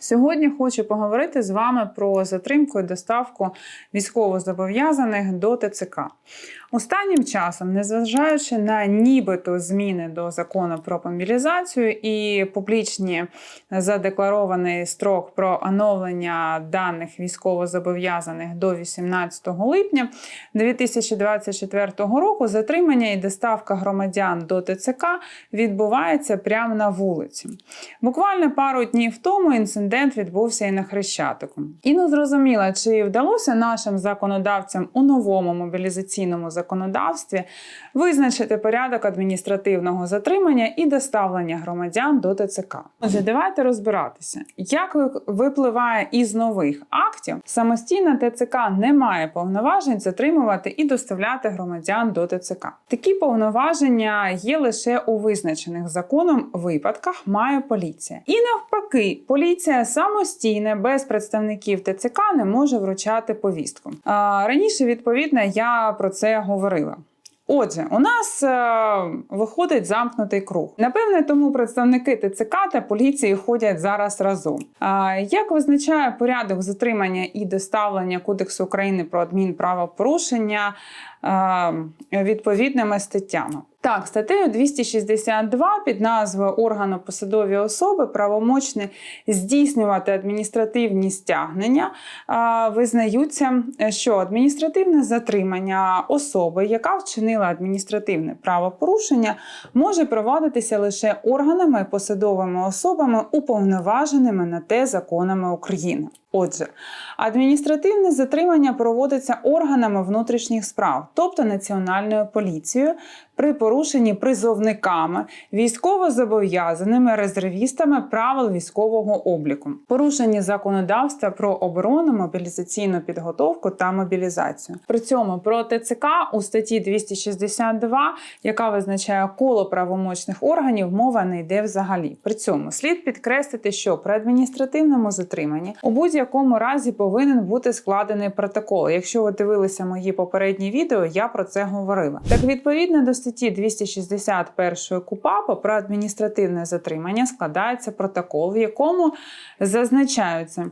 Сьогодні хочу поговорити з вами про затримку і доставку військовозобов'язаних до ТЦК. Останнім часом, незважаючи на нібито зміни до закону про мобілізацію і публічні задекларований строк про оновлення даних військовозобов'язаних до 18 липня 2024 року, затримання і доставка громадян до ТЦК відбувається прямо на вулиці. Буквально пару днів тому інцидент відбувся і на Хрещатику. І не зрозуміло, чи вдалося нашим законодавцям у новому мобілізаційному законодавстві визначити порядок адміністративного затримання і доставлення громадян до ТЦК. Отже, давайте розбиратися, як випливає із нових актів, самостійно ТЦК не має повноважень затримувати і доставляти громадян до ТЦК. Такі повноваження є лише у визначених законом випадках має поліція. І навпаки, поліція самостійно без представників ТЦК не може вручати повістку. Раніше, відповідно, я про це говорила. Отже, у нас е, виходить замкнутий круг. Напевне, тому представники ТЦК та поліції ходять зараз разом. Е, як визначає порядок затримання і доставлення Кодексу України про адмінправопорушення відповідними статтями? Так, статтею 262 під назвою органу посадові особи правомочне здійснювати адміністративні стягнення визнаються, що адміністративне затримання особи, яка вчинила адміністративне правопорушення, може проводитися лише органами і посадовими особами, уповноваженими на те законами України. Отже, адміністративне затримання проводиться органами внутрішніх справ, тобто Національною поліцією, при порушенні призовниками, військовозобов'язаними резервістами правил військового обліку, порушенні законодавства про оборону, мобілізаційну підготовку та мобілізацію. При цьому про ТЦК у статті 262, яка визначає коло правомочних органів, мова не йде взагалі. При цьому слід підкреслити, що при адміністративному затриманні у будь-якому разі повинен бути складений протокол. Якщо ви дивилися мої попередні відео, я про це говорила. Так, відповідно до статті 261 КУПАПа про адміністративне затримання складається протокол, в якому зазначаються.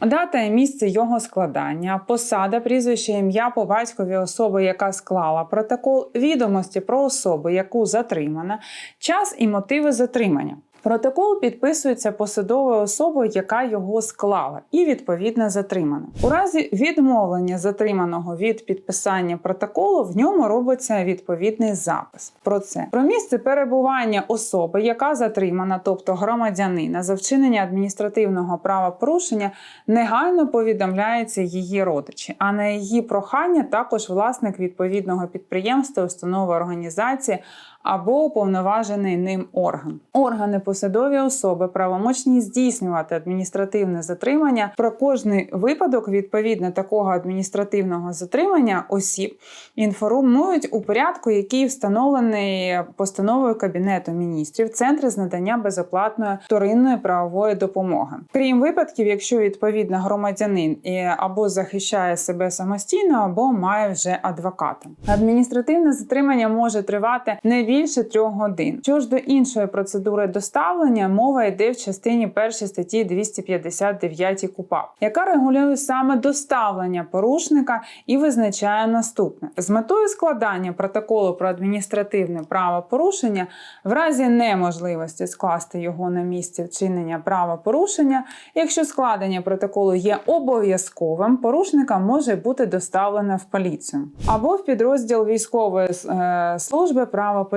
Дата і місце його складання, посада, прізвище, ім'я по батькові особи, яка склала протокол, відомості про особу, яку затримана, час і мотиви затримання. Протокол підписується посадовою особою, яка його склала, і відповідно затримана. У разі відмовлення затриманого від підписання протоколу в ньому робиться відповідний запис. Про це про місце перебування особи, яка затримана, тобто громадянина, за вчинення адміністративного правопорушення, негайно повідомляється її родичі, а на її прохання також власник відповідного підприємства, установи організації або уповноважений ним орган. Органи посадові особи правомочні здійснювати адміністративне затримання. Про кожний випадок відповідно такого адміністративного затримання осіб інформують у порядку, який встановлений постановою Кабінету міністрів Центри з надання безоплатної вторинної правової допомоги. Крім випадків, якщо відповідно громадянин або захищає себе самостійно, або має вже адвоката. Адміністративне затримання може тривати не більше трьох годин. Що ж до іншої процедури доставлення, мова йде в частині 1 статті 259 КУПАП, яка регулює саме доставлення порушника і визначає наступне: з метою складання протоколу про адміністративне правопорушення в разі неможливості скласти його на місці вчинення правопорушення, якщо складення протоколу є обов'язковим, порушника може бути доставлено в поліцію або в підрозділ військової е, служби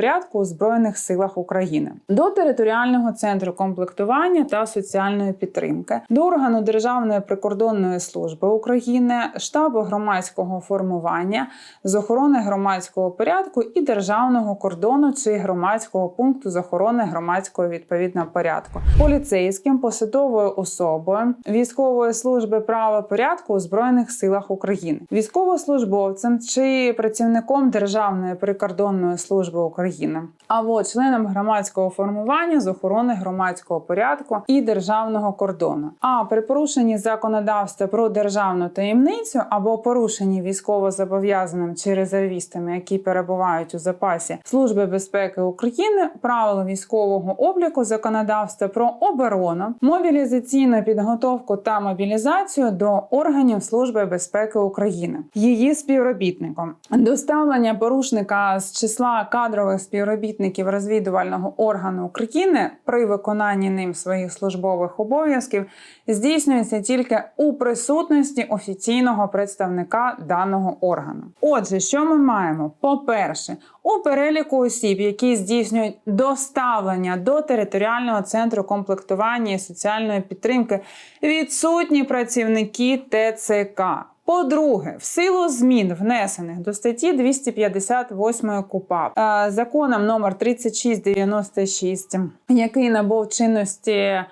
правопорядку у Збройних силах України до територіального центру комплектування та соціальної підтримки, до органу Державної прикордонної служби України, штабу громадського формування з охорони громадського порядку і державного кордону чи громадського пункту з охорони громадського відповідного порядку, поліцейським, посадовою особою військової служби правопорядку у Збройних силах України, військовослужбовцем чи працівником Державної прикордонної служби України. України або членом громадського формування з охорони громадського порядку і державного кордону. А при порушенні законодавства про державну таємницю або порушенні військовозобов'язаним чи резервістами, які перебувають у запасі Служби безпеки України, правил військового обліку законодавства про оборону, мобілізаційну підготовку та мобілізацію до органів Служби безпеки України, її співробітником, доставлення порушника з числа кадрових співробітників розвідувального органу України при виконанні ним своїх службових обов'язків здійснюється тільки у присутності офіційного представника даного органу. Отже, що ми маємо? По-перше, у переліку осіб, які здійснюють доставлення до територіального центру комплектування і соціальної підтримки, відсутні працівники ТЦК. По-друге, в силу змін, внесених до статті 258 КУПАП е, законом номер 3696, який набув чинності е,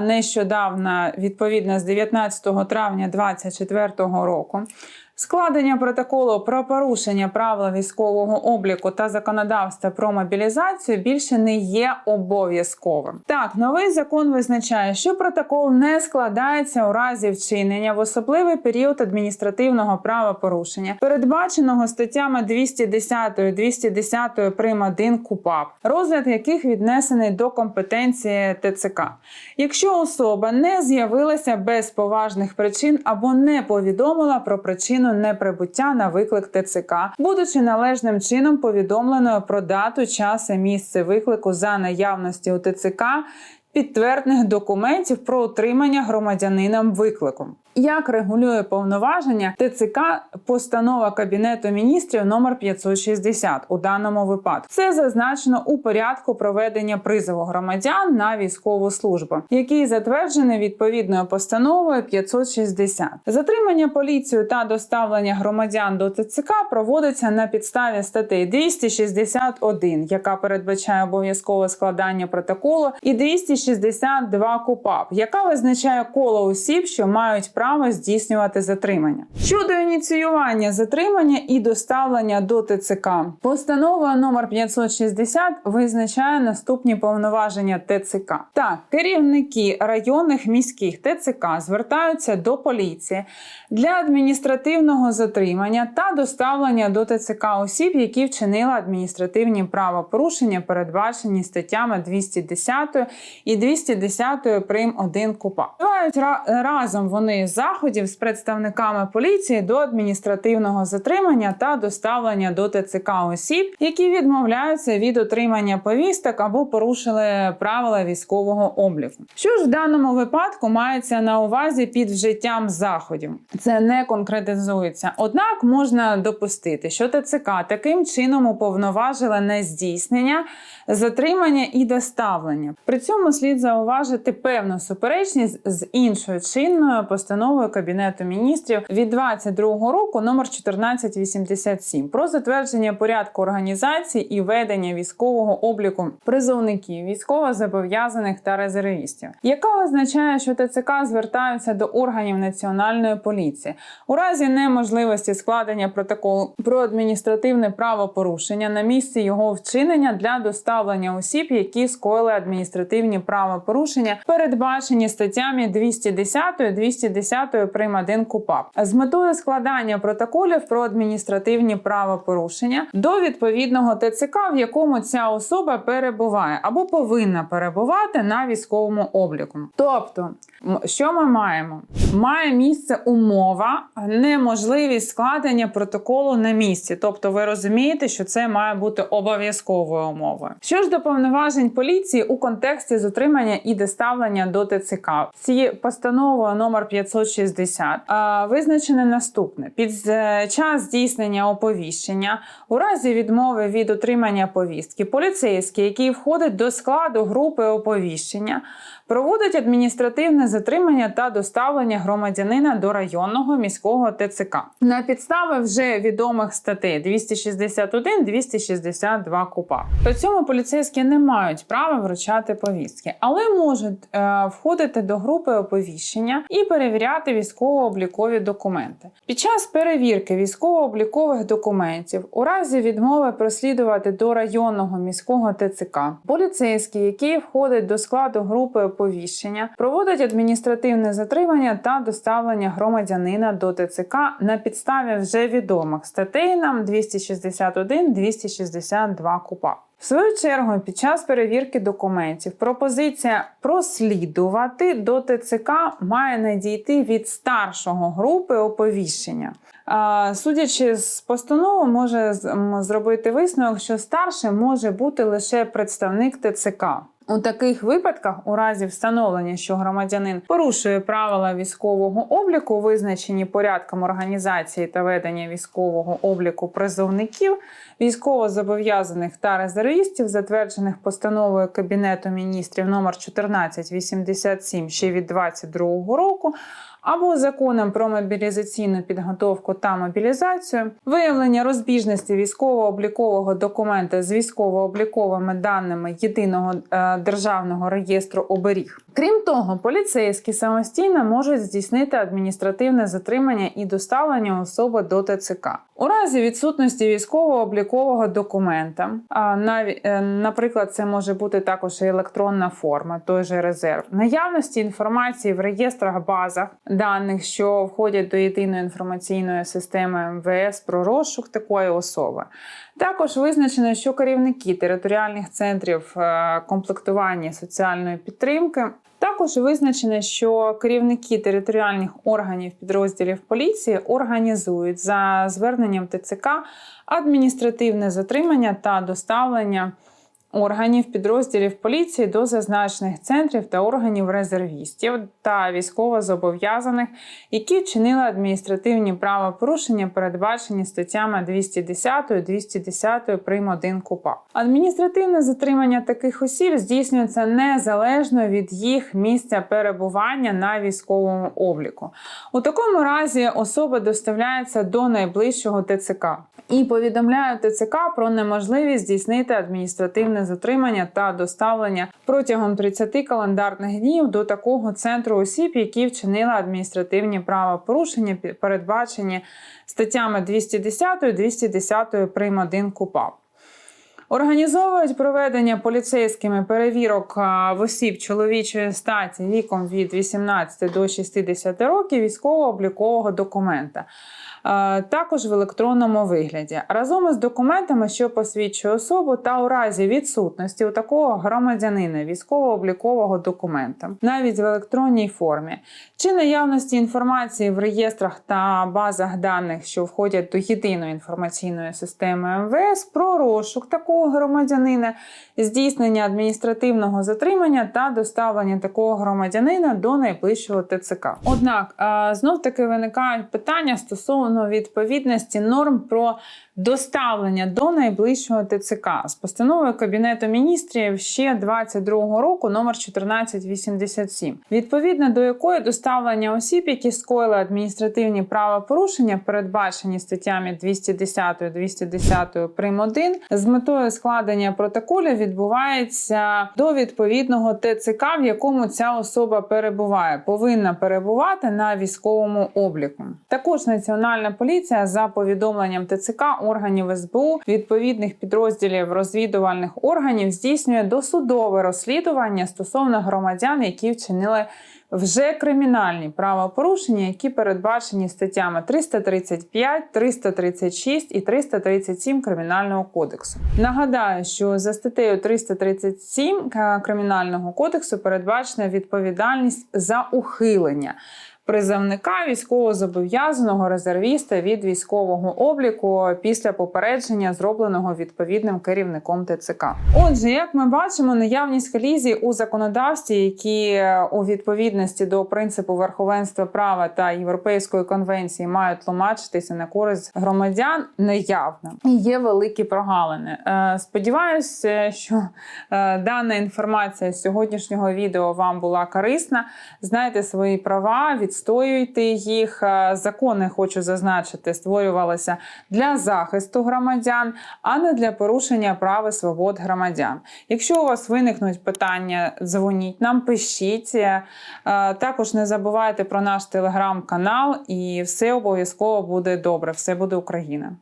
нещодавно, відповідно з 19 травня 2024 року. Складення протоколу про порушення правил військового обліку та законодавства про мобілізацію більше не є обов'язковим. Так, новий закон визначає, що протокол не складається у разі вчинення в особливий період адміністративного правопорушення, передбаченого статтями 210, 210 прим. 1 КУПАП, розгляд яких віднесений до компетенції ТЦК. Якщо особа не з'явилася без поважних причин або не повідомила про причину неприбуття на виклик ТЦК, будучи належним чином повідомленою про дату, час і місце виклику за наявності у ТЦК підтвердних документів про отримання громадянином виклику. Як регулює повноваження ТЦК постанова Кабінету міністрів номер 560 у даному випадку? Це зазначено у порядку проведення призову громадян на військову службу, який затверджений відповідною постановою 560. Затримання поліцією та доставлення громадян до ТЦК проводиться на підставі статей 261, яка передбачає обов'язкове складання протоколу, і 262 КУПАП, яка визначає коло осіб, що мають право здійснювати затримання. Щодо ініціювання затримання і доставлення до ТЦК, постанова номер 560 визначає наступні повноваження ТЦК. Так, керівники районних міських ТЦК звертаються до поліції для адміністративного затримання та доставлення до ТЦК осіб, які вчинили адміністративні правопорушення, передбачені статтями 210 і 210 прим. 1 КУПА. Тривають ра- разом вони заходів з представниками поліції до адміністративного затримання та доставлення до ТЦК осіб, які відмовляються від отримання повісток або порушили правила військового обліку. Що ж в даному випадку мається на увазі під вжиттям заходів? Це не конкретизується. Однак можна допустити, що ТЦК таким чином уповноважили на здійснення, затримання і доставлення. При цьому слід зауважити певну суперечність з іншою чинною постановою Кабінету міністрів від 22 року номер 1487 про затвердження порядку організації і ведення військового обліку призовників, військовозобов'язаних та резервістів, яка визначає, що ТЦК звертаються до органів національної поліції? У разі неможливості складення протоколу про адміністративне правопорушення на місці його вчинення для доставлення осіб, які скоїли адміністративні правопорушення, передбачені статтями 210 210 10 прим. 1 КУПАП з метою складання протоколів про адміністративні правопорушення до відповідного ТЦК, в якому ця особа перебуває або повинна перебувати на військовому обліку. Тобто, що ми маємо? Має місце умова, неможливість складення протоколу на місці. Тобто, ви розумієте, що це має бути обов'язковою умовою. Що ж до повноважень поліції у контексті з отримання і доставлення до ТЦК, ці постановою номер 500 760, визначене наступне: під е, час здійснення оповіщення, у разі відмови від отримання повістки, поліцейський, який входить до складу групи оповіщення, проводить адміністративне затримання та доставлення громадянина до районного міського ТЦК на підстави вже відомих статей 261-262 КУПА. При цьому поліцейські не мають права вручати повістки, але можуть е, входити до групи оповіщення і перевіряти військово-облікові документи. Під час перевірки військово-облікових документів у разі відмови прослідувати до районного міського ТЦК поліцейські, які входять до складу групи оповіщення, проводять адміністративне затримання та доставлення громадянина до ТЦК на підставі вже відомих статей нам 261, 262 КУПА. В свою чергу, під час перевірки документів пропозиція прослідувати до ТЦК має надійти від старшого групи оповіщення. Судячи з постанови, може зробити висновок, що старшим може бути лише представник ТЦК. У таких випадках, у разі встановлення, що громадянин порушує правила військового обліку, визначені порядком організації та ведення військового обліку призовників, військовозобов'язаних та резервістів, затверджених постановою Кабінету міністрів номер 1487 ще від 2022 року, або законом про мобілізаційну підготовку та мобілізацію, виявлення розбіжності військово-облікового документа з військово-обліковими даними єдиного е, державного реєстру оберіг. Крім того, поліцейські самостійно можуть здійснити адміністративне затримання і доставлення особи до ТЦК. У разі відсутності військово-облікового документа, а е, наприклад, це може бути також і електронна форма, той же резерв, наявності інформації в реєстрах базах даних, що входять до єдиної інформаційної системи МВС про розшук такої особи. Також визначено, що керівники територіальних центрів е, комплектування соціальної підтримки. Також визначено, що керівники територіальних органів підрозділів поліції організують за зверненням ТЦК адміністративне затримання та доставлення органів підрозділів поліції до зазначених центрів та органів резервістів та військовозобов'язаних, які вчинили адміністративні правопорушення, передбачені статтями 210, 210 прим. 1 КУПА. Адміністративне затримання таких осіб здійснюється незалежно від їх місця перебування на військовому обліку. У такому разі особа доставляється до найближчого ТЦК і повідомляє ТЦК про неможливість здійснити адміністративне затримання та доставлення протягом 30 календарних днів до такого центру осіб, які вчинили адміністративні правопорушення, передбачені статтями 210, 210 прим. 1 КУПАП. Організовують проведення поліцейськими перевірок в осіб чоловічої статі віком від 18 до 60 років військово-облікового документа. Також в електронному вигляді разом із документами, що посвідчує особу, та у разі відсутності у такого громадянина військово-облікового документа, навіть в електронній формі, чи наявності інформації в реєстрах та базах даних, що входять до єдиної інформаційної системи МВС, про розшук такого громадянина, здійснення адміністративного затримання та доставлення такого громадянина до найближчого ТЦК. Однак знов таки виникають питання стосовно відповідності норм про доставлення до найближчого ТЦК з постановою Кабінету міністрів ще 22 року номер 1487, відповідно до якої доставлення осіб, які скоїли адміністративні правопорушення, передбачені статтями 210 210 прим. 1, з метою складення протоколів відбувається до відповідного ТЦК, в якому ця особа перебуває, повинна перебувати на військовому обліку. Також Національна поліція за повідомленням ТЦК органів СБУ відповідних підрозділів розвідувальних органів здійснює досудове розслідування стосовно громадян, які вчинили вже кримінальні правопорушення, які передбачені статтями 335, 336 і 337 Кримінального кодексу. Нагадаю, що за статтею 337 Кримінального кодексу передбачена відповідальність за ухилення. Призовника військовозобов'язаного резервіста від військового обліку після попередження, зробленого відповідним керівником ТЦК. Отже, як ми бачимо, наявність колізій у законодавстві, які у відповідності до принципу верховенства права та Європейської конвенції мають тлумачитися на користь громадян, неявна і є великі прогалини. Е, Сподіваюся, що е, дана інформація з сьогоднішнього відео вам була корисна. Знайте свої права, відстоюйте їх. Закони хочу зазначити, створювалися для захисту громадян, а не для порушення прав і свобод громадян. Якщо у вас виникнуть питання, дзвоніть нам, пишіть. Е, Також не забувайте про наш телеграм-канал, і все обов'язково буде добре. Все буде Україна.